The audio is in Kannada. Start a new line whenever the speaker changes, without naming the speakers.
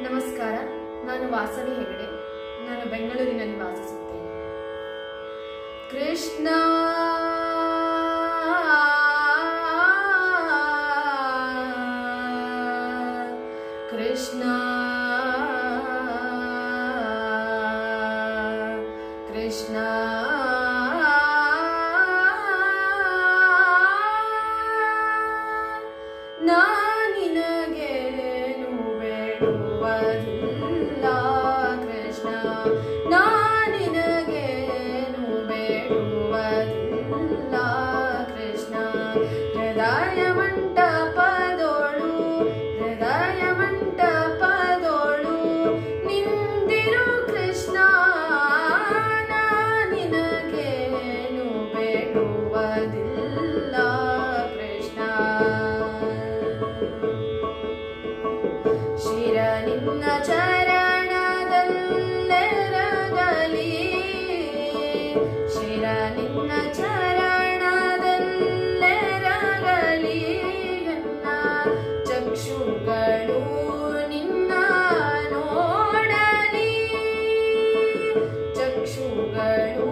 ನಮಸ್ಕಾರ ನಾನು ವಾಸವಿ ಹೆಗಡೆ. ನಾನು ಬೆಂಗಳೂರಿನಲ್ಲಿ ವಾಸಿಸುತ್ತೇನೆ. ಕೃಷ್ಣ! ಕೃಷ್ಣ! ಕೃಷ್ಣ! ನಿನಗೇನು ಬೇಡುವುದಿಲ್ಲ. ಕೃಷ್ಣ, ಹೃದಯ ಮಂಟಪದೋಳು ಹೃದಯ ಮಂಟಪದೋಳು ನಿಂದಿರು ಕೃಷ್ಣ. ನಿನಗೇನು ಬೇಡುವುದಿಲ್ಲ, ಕೃಷ್ಣ. ಶಿರ ನಿನ್ನ ಚ sugar